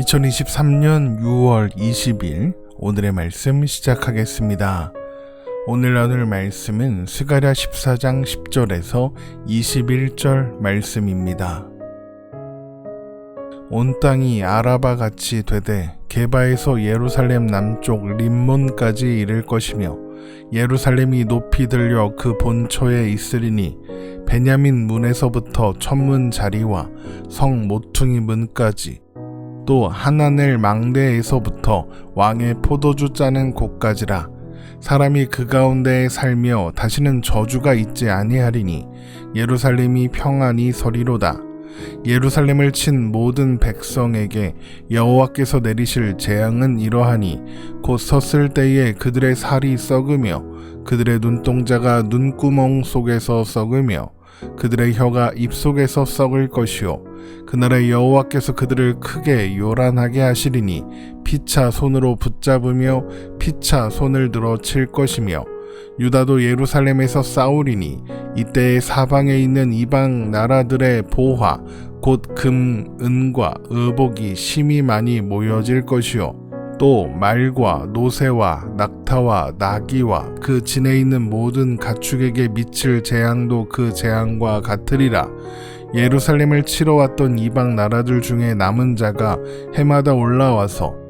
2023년 6월 20일 오늘의 말씀 시작하겠습니다. 오늘 나눌 말씀은 스가랴 14장 10절에서 21절 말씀입니다. 온 땅이 아라바 같이 되되 게바에서 예루살렘 남쪽 림몬까지 이를 것이며 예루살렘이 높이 들려 그 본초에 있으리니 베냐민 문에서부터 천문 자리와 성 모퉁이 문까지 또 하나넬 망대에서부터 왕의 포도주 짜는 곳까지라. 사람이 그 가운데에 살며 다시는 저주가 있지 아니하리니 예루살렘이 평안히 서리로다. 예루살렘을 친 모든 백성에게 여호와께서 내리실 재앙은 이러하니 곧 섰을 때에 그들의 살이 썩으며 그들의 눈동자가 눈구멍 속에서 썩으며 그들의 혀가 입 속에서 썩을 것이요. 그날에 여호와께서 그들을 크게 요란하게 하시리니 피차 손으로 붙잡으며 피차 손을 들어 칠 것이며 유다도 예루살렘에서 싸우리니 이때에 사방에 있는 이방 나라들의 보화 곧 금, 은과 의복이 심히 많이 모여질 것이요 또 말과 노새와 낙타와 나귀와 그 진에 있는 모든 가축에게 미칠 재앙도 그 재앙과 같으리라. 예루살렘을 치러 왔던 이방 나라들 중에 남은 자가 해마다 올라와서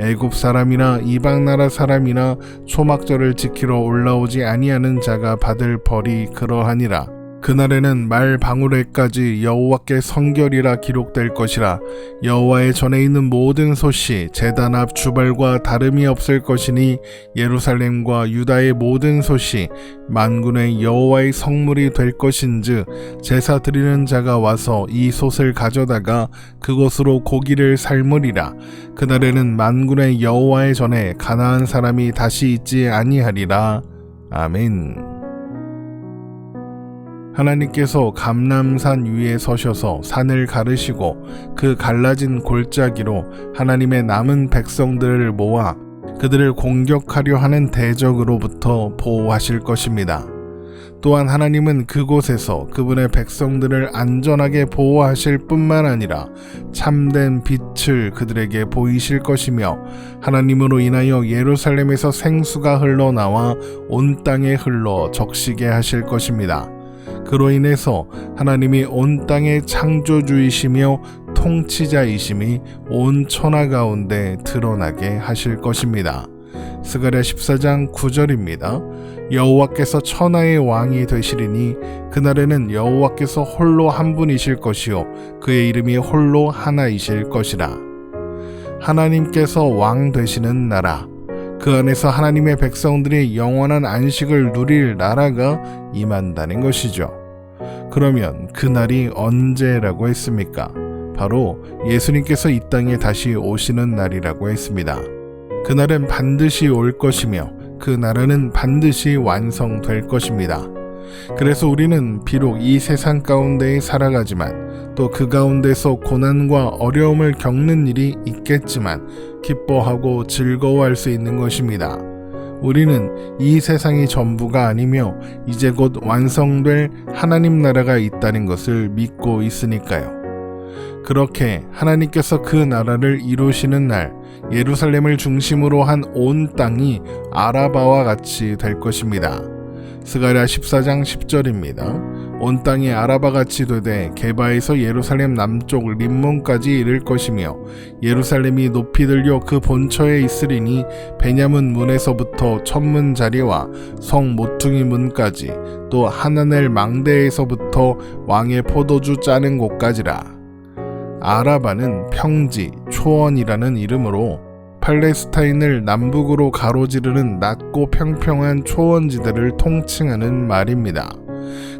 애굽 사람이나 이방 나라 사람이나 초막절을 지키러 올라오지 아니하는 자가 받을 벌이 그러하니라. 그날에는 말 방울에까지 여호와께 성결이라 기록될 것이라. 여호와의 전에 있는 모든 솥이 제단 앞 주발과 다름이 없을 것이니 예루살렘과 유다의 모든 솥이 만군의 여호와의 성물이 될 것인즉 제사 드리는 자가 와서 이 솥을 가져다가 그곳으로 고기를 삶으리라. 그날에는 만군의 여호와의 전에 가나안 사람이 다시 있지 아니하리라. 아멘. 하나님께서 감남산 위에 서셔서 산을 가르시고 그 갈라진 골짜기로 하나님의 남은 백성들을 모아 그들을 공격하려 하는 대적으로부터 보호하실 것입니다. 또한 하나님은 그곳에서 그분의 백성들을 안전하게 보호하실 뿐만 아니라 참된 빛을 그들에게 보이실 것이며 하나님으로 인하여 예루살렘에서 생수가 흘러나와 온 땅에 흘러 적시게 하실 것입니다. 그로 인해서 하나님이 온 땅의 창조주이시며 통치자이심이 온 천하 가운데 드러나게 하실 것입니다. 스가랴 14장 9절입니다. 여호와께서 천하의 왕이 되시리니 그날에는 여호와께서 홀로 한 분이실 것이요 그의 이름이 홀로 하나이실 것이라. 하나님께서 왕 되시는 나라 그 안에서 하나님의 백성들이 영원한 안식을 누릴 나라가 임한다는 것이죠. 그러면 그날이 언제라고 했습니까? 바로 예수님께서 이 땅에 다시 오시는 날이라고 했습니다. 그날은 반드시 올 것이며 그 나라는 반드시 완성될 것입니다. 그래서 우리는 비록 이 세상 가운데 살아가지만 또 그 가운데서 고난과 어려움을 겪는 일이 있겠지만 기뻐하고 즐거워할 수 있는 것입니다. 우리는 이 세상이 전부가 아니며 이제 곧 완성될 하나님 나라가 있다는 것을 믿고 있으니까요. 그렇게 하나님께서 그 나라를 이루시는 날 예루살렘을 중심으로 한 온 땅이 아라바와 같이 될 것입니다. 스가랴 14장 10절입니다. 온 땅이 아라바 같이 되되 게바에서 예루살렘 남쪽 림몬까지 이를 것이며 예루살렘이 높이 들려 그 본처에 있으리니 베냐문 문에서부터 천문 자리와 성 모퉁이 문까지 또 하나넬 망대에서부터 왕의 포도주 짜는 곳까지라. 아라바는 평지, 초원이라는 이름으로 팔레스타인을 남북으로 가로지르는 낮고 평평한 초원지대를 통칭하는 말입니다.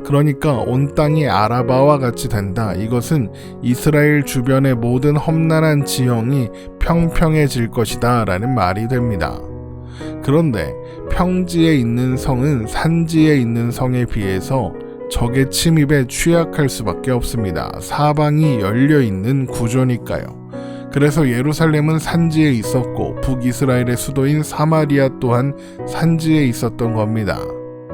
그러니까 온 땅이 아라바와 같이 된다. 이것은 이스라엘 주변의 모든 험난한 지형이 평평해질 것이다. 라는 말이 됩니다. 그런데 평지에 있는 성은 산지에 있는 성에 비해서 적의 침입에 취약할 수밖에 없습니다. 사방이 열려 있는 구조니까요. 그래서 예루살렘은 산지에 있었고 북이스라엘의 수도인 사마리아 또한 산지에 있었던 겁니다.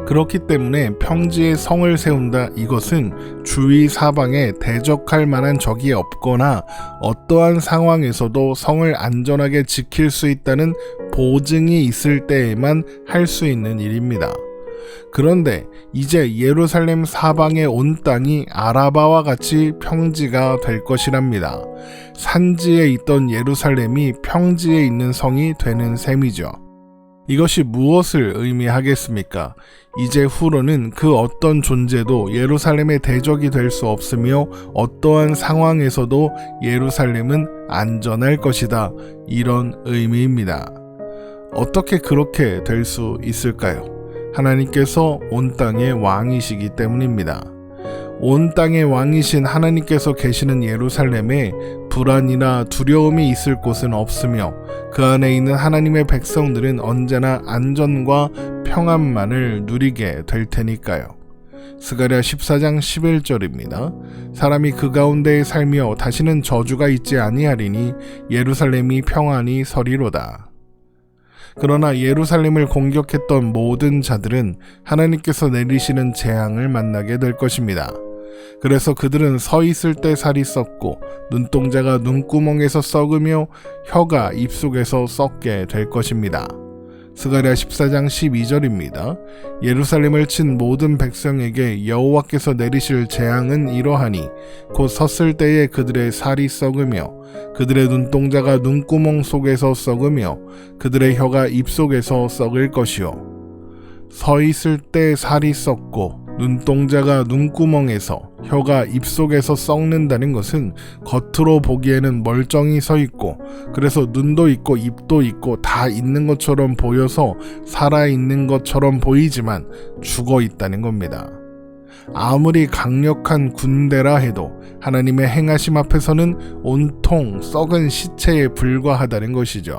그렇기 때문에 평지에 성을 세운다 이것은 주위 사방에 대적할 만한 적이 없거나 어떠한 상황에서도 성을 안전하게 지킬 수 있다는 보증이 있을 때에만 할 수 있는 일입니다. 그런데 이제 예루살렘 사방의 온 땅이 아라바와 같이 평지가 될 것이랍니다. 산지에 있던 예루살렘이 평지에 있는 성이 되는 셈이죠. 이것이 무엇을 의미하겠습니까? 이제 후로는 그 어떤 존재도 예루살렘의 대적이 될 수 없으며 어떠한 상황에서도 예루살렘은 안전할 것이다. 이런 의미입니다. 어떻게 그렇게 될 수 있을까요? 하나님께서 온 땅의 왕이시기 때문입니다. 온 땅의 왕이신 하나님께서 계시는 예루살렘에 불안이나 두려움이 있을 곳은 없으며 그 안에 있는 하나님의 백성들은 언제나 안전과 평안만을 누리게 될 테니까요. 스가랴 14장 11절입니다. 사람이 그 가운데에 살며 다시는 저주가 있지 아니하리니 예루살렘이 평안히 서리로다. 그러나 예루살렘을 공격했던 모든 자들은 하나님께서 내리시는 재앙을 만나게 될 것입니다. 그래서 그들은 서 있을 때 살이 썩고 눈동자가 눈구멍에서 썩으며 혀가 입속에서 썩게 될 것입니다. 스가랴 14장 12절입니다. 예루살렘을 친 모든 백성에게 여호와께서 내리실 재앙은 이러하니 곧 섰을 때에 그들의 살이 썩으며 그들의 눈동자가 눈구멍 속에서 썩으며 그들의 혀가 입 속에서 썩을 것이요 서 있을 때 살이 썩고 눈동자가 눈구멍에서 혀가 입속에서 썩는다는 것은 겉으로 보기에는 멀쩡히 서 있고 그래서 눈도 있고 입도 있고 다 있는 것처럼 보여서 살아 있는 것처럼 보이지만 죽어 있다는 겁니다. 아무리 강력한 군대라 해도 하나님의 행하심 앞에서는 온통 썩은 시체에 불과하다는 것이죠.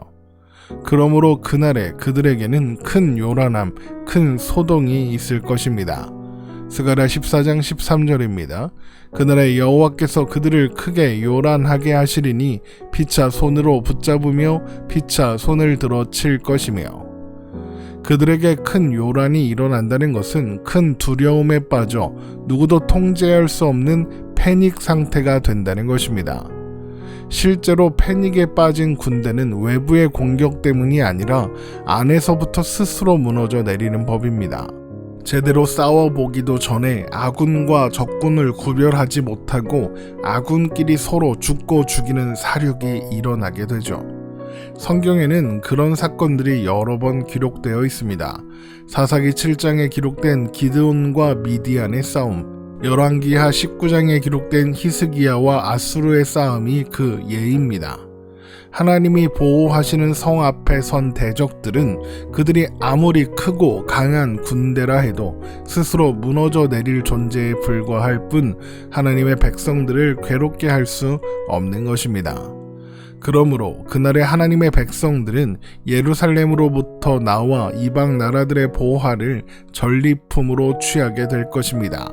그러므로 그날에 그들에게는 큰 요란함, 큰 소동이 있을 것입니다. 스가랴 14장 13절입니다. 그날에 여호와께서 그들을 크게 요란하게 하시리니 피차 손으로 붙잡으며 피차 손을 들어 칠 것이며 그들에게 큰 요란이 일어난다는 것은 큰 두려움에 빠져 누구도 통제할 수 없는 패닉 상태가 된다는 것입니다. 실제로 패닉에 빠진 군대는 외부의 공격 때문이 아니라 안에서부터 스스로 무너져 내리는 법입니다. 제대로 싸워보기도 전에 아군과 적군을 구별하지 못하고 아군끼리 서로 죽고 죽이는 사륙이 일어나게 되죠. 성경에는 그런 사건들이 여러 번 기록되어 있습니다. 사사기 7장에 기록된 기드온과 미디안의 싸움, 열왕기하 19장에 기록된 히스기야와 아수르의 싸움이 그 예입니다. 하나님이 보호하시는 성 앞에 선 대적들은 그들이 아무리 크고 강한 군대라 해도 스스로 무너져 내릴 존재에 불과할 뿐 하나님의 백성들을 괴롭게 할 수 없는 것입니다. 그러므로 그날의 하나님의 백성들은 예루살렘으로부터 나와 이방 나라들의 보호를 전리품으로 취하게 될 것입니다.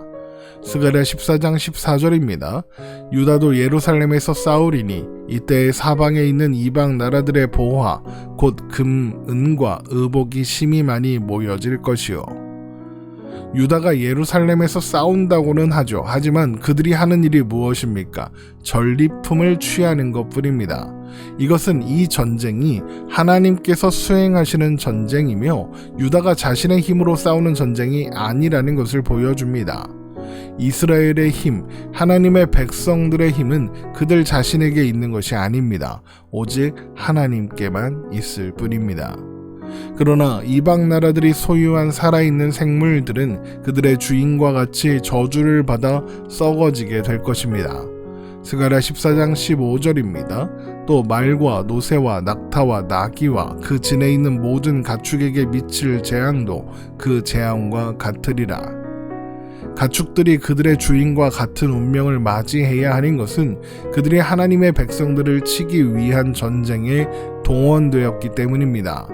스가랴 14장 14절입니다. 유다도 예루살렘에서 싸우리니 이때 사방에 있는 이방 나라들의 보화 곧 금, 은과 의복이 심히 많이 모여질 것이요. 유다가 예루살렘에서 싸운다고는 하죠. 하지만 그들이 하는 일이 무엇입니까? 전리품을 취하는 것 뿐입니다. 이것은 이 전쟁이 하나님께서 수행하시는 전쟁이며 유다가 자신의 힘으로 싸우는 전쟁이 아니라는 것을 보여줍니다. 이스라엘의 힘, 하나님의 백성들의 힘은 그들 자신에게 있는 것이 아닙니다. 오직 하나님께만 있을 뿐입니다. 그러나 이방 나라들이 소유한 살아있는 생물들은 그들의 주인과 같이 저주를 받아 썩어지게 될 것입니다. 스가랴 14장 15절입니다. 또 말과 노새와 낙타와 나귀와 그 진에 있는 모든 가축에게 미칠 재앙도 그 재앙과 같으리라. 가축들이 그들의 주인과 같은 운명을 맞이해야 하는 것은 그들이 하나님의 백성들을 치기 위한 전쟁에 동원되었기 때문입니다.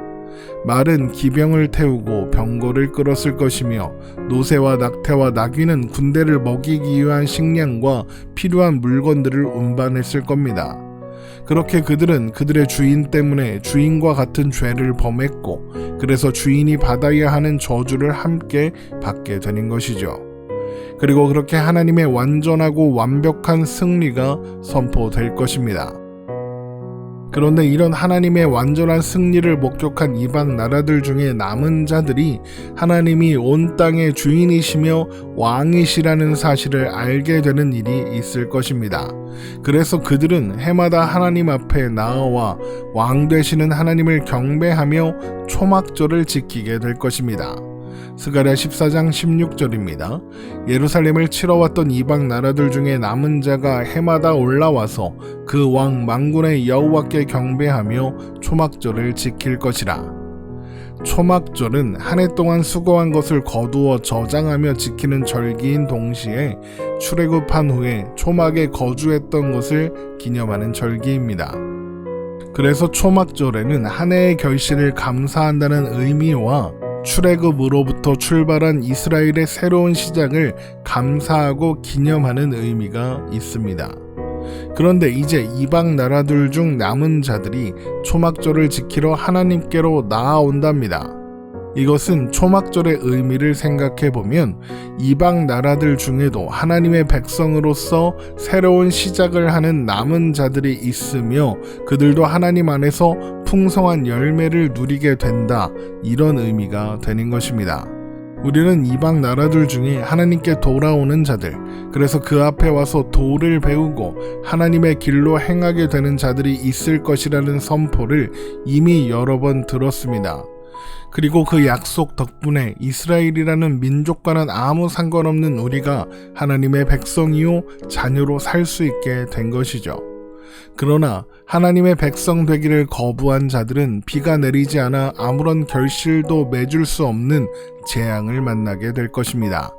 말은 기병을 태우고 병거를 끌었을 것이며 노새와 낙태와 나귀는 군대를 먹이기 위한 식량과 필요한 물건들을 운반했을 겁니다. 그렇게 그들은 그들의 주인 때문에 주인과 같은 죄를 범했고 그래서 주인이 받아야 하는 저주를 함께 받게 되는 것이죠. 그리고 그렇게 하나님의 완전하고 완벽한 승리가 선포될 것입니다. 그런데 이런 하나님의 완전한 승리를 목격한 이방 나라들 중에 남은 자들이 하나님이 온 땅의 주인이시며 왕이시라는 사실을 알게 되는 일이 있을 것입니다. 그래서 그들은 해마다 하나님 앞에 나아와 왕 되시는 하나님을 경배하며 초막절을 지키게 될 것입니다. 스가랴 14장 16절입니다. 예루살렘을 치러 왔던 이방 나라들 중에 남은 자가 해마다 올라와서 그 왕 망군의 여호와께 경배하며 초막절을 지킬 것이라. 초막절은 한 해 동안 수고한 것을 거두어 저장하며 지키는 절기인 동시에 출애굽한 후에 초막에 거주했던 것을 기념하는 절기입니다. 그래서 초막절에는 한 해의 결실을 감사한다는 의미와 출애굽으로부터 출발한 이스라엘의 새로운 시작을 감사하고 기념하는 의미가 있습니다. 그런데 이제 이방 나라들 중 남은 자들이 초막절을 지키러 하나님께로 나아온답니다. 이것은 초막절의 의미를 생각해 보면 이방 나라들 중에도 하나님의 백성으로서 새로운 시작을 하는 남은 자들이 있으며 그들도 하나님 안에서 풍성한 열매를 누리게 된다. 이런 의미가 되는 것입니다. 우리는 이방 나라들 중에 하나님께 돌아오는 자들, 그래서 그 앞에 와서 도를 배우고 하나님의 길로 행하게 되는 자들이 있을 것이라는 선포를 이미 여러 번 들었습니다. 그리고 그 약속 덕분에 이스라엘이라는 민족과는 아무 상관없는 우리가 하나님의 백성이요 자녀로 살 수 있게 된 것이죠. 그러나 하나님의 백성 되기를 거부한 자들은 비가 내리지 않아 아무런 결실도 맺을 수 없는 재앙을 만나게 될 것입니다.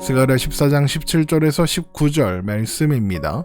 스가랴 14장 17절에서 19절 말씀입니다.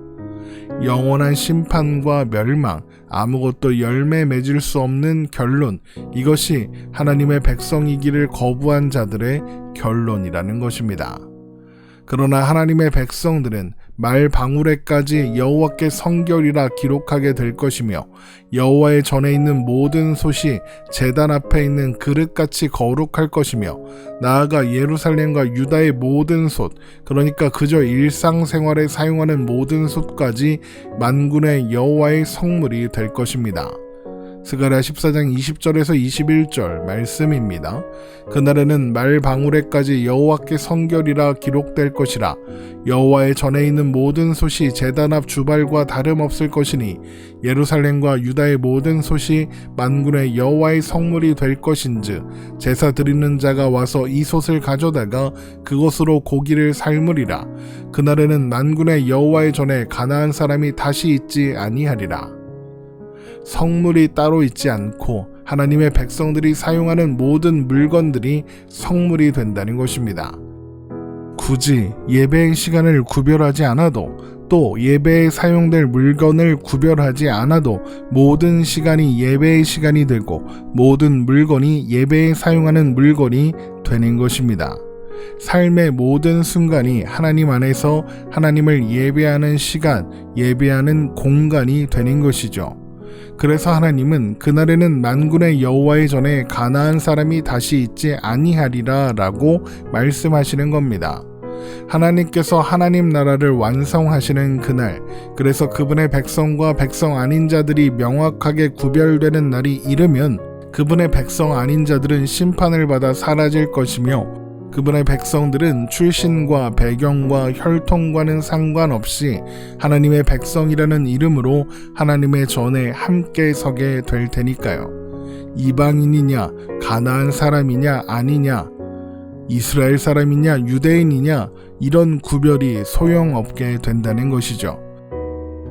영원한 심판과 멸망, 아무것도 열매 맺을 수 없는 결론, 이것이 하나님의 백성이기를 거부한 자들의 결론이라는 것입니다. 그러나 하나님의 백성들은 말 방울에까지 여호와께 성결이라 기록하게 될 것이며 여호와의 전에 있는 모든 솥이 제단 앞에 있는 그릇같이 거룩할 것이며 나아가 예루살렘과 유다의 모든 솥 그러니까 그저 일상생활에 사용하는 모든 솥까지 만군의 여호와의 성물이 될 것입니다. 스가랴 14장 20절에서 21절 말씀입니다. 그날에는 말 방울에까지 여호와께 성결이라 기록될 것이라. 여호와의 전에 있는 모든 솥이 제단 앞 주발과 다름없을 것이니 예루살렘과 유다의 모든 솥이 만군의 여호와의 성물이 될 것인즉 제사 드리는 자가 와서 이 솥을 가져다가 그것으로 고기를 삶으리라. 그날에는 만군의 여호와의 전에 가나안 사람이 다시 있지 아니하리라 성물이 따로 있지 않고 하나님의 백성들이 사용하는 모든 물건들이 성물이 된다는 것입니다. 굳이 예배의 시간을 구별하지 않아도 또 예배에 사용될 물건을 구별하지 않아도 모든 시간이 예배의 시간이 되고 모든 물건이 예배에 사용하는 물건이 되는 것입니다. 삶의 모든 순간이 하나님 안에서 하나님을 예배하는 시간, 예배하는 공간이 되는 것이죠. 그래서 하나님은 그날에는 만군의 여호와의 전에 가나안 사람이 다시 있지 아니하리라라고 말씀하시는 겁니다. 하나님께서 하나님 나라를 완성하시는 그날, 그래서 그분의 백성과 백성 아닌 자들이 명확하게 구별되는 날이 이르면 그분의 백성 아닌 자들은 심판을 받아 사라질 것이며 그분의 백성들은 출신과 배경과 혈통과는 상관없이 하나님의 백성이라는 이름으로 하나님의 전에 함께 서게 될 테니까요. 이방인이냐, 가나안 사람이냐, 아니냐, 이스라엘 사람이냐, 유대인이냐, 이런 구별이 소용없게 된다는 것이죠.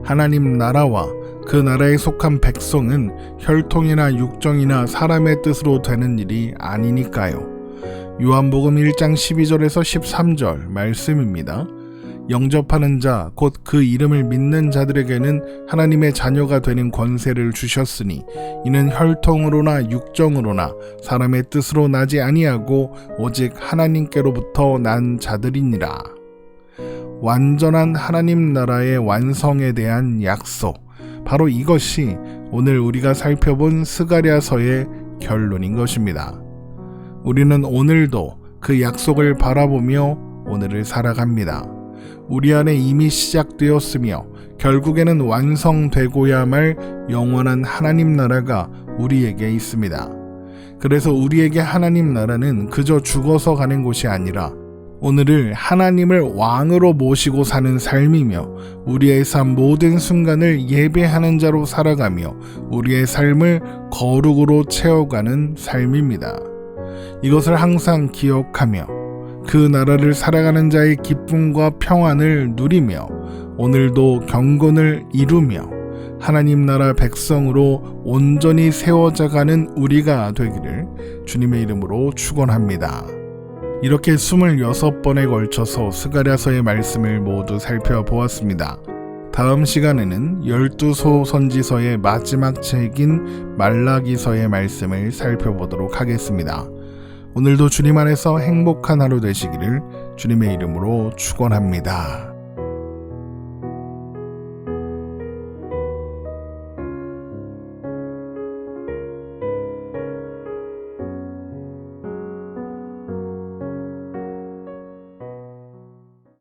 하나님 나라와 그 나라에 속한 백성은 혈통이나 육정이나 사람의 뜻으로 되는 일이 아니니까요. 요한복음 1장 12절에서 13절 말씀입니다. 영접하는 자, 곧 그 이름을 믿는 자들에게는 하나님의 자녀가 되는 권세를 주셨으니 이는 혈통으로나 육정으로나 사람의 뜻으로 나지 아니하고 오직 하나님께로부터 난 자들이니라. 완전한 하나님 나라의 완성에 대한 약속. 바로 이것이 오늘 우리가 살펴본 스가랴서의 결론인 것입니다. 우리는 오늘도 그 약속을 바라보며 오늘을 살아갑니다. 우리 안에 이미 시작되었으며 결국에는 완성되고야 말 영원한 하나님 나라가 우리에게 있습니다. 그래서 우리에게 하나님 나라는 그저 죽어서 가는 곳이 아니라 오늘을 하나님을 왕으로 모시고 사는 삶이며 우리의 삶 모든 순간을 예배하는 자로 살아가며 우리의 삶을 거룩으로 채워가는 삶입니다. 이것을 항상 기억하며 그 나라를 살아가는 자의 기쁨과 평안을 누리며 오늘도 경건을 이루며 하나님 나라 백성으로 온전히 세워져가는 우리가 되기를 주님의 이름으로 축원합니다. 이렇게 26번에 걸쳐서 스가랴서의 말씀을 모두 살펴보았습니다. 다음 시간에는 열두소 선지서의 마지막 책인 말라기서의 말씀을 살펴보도록 하겠습니다. 오늘도 주님 안에서 행복한 하루 되시기를 주님의 이름으로 축원합니다.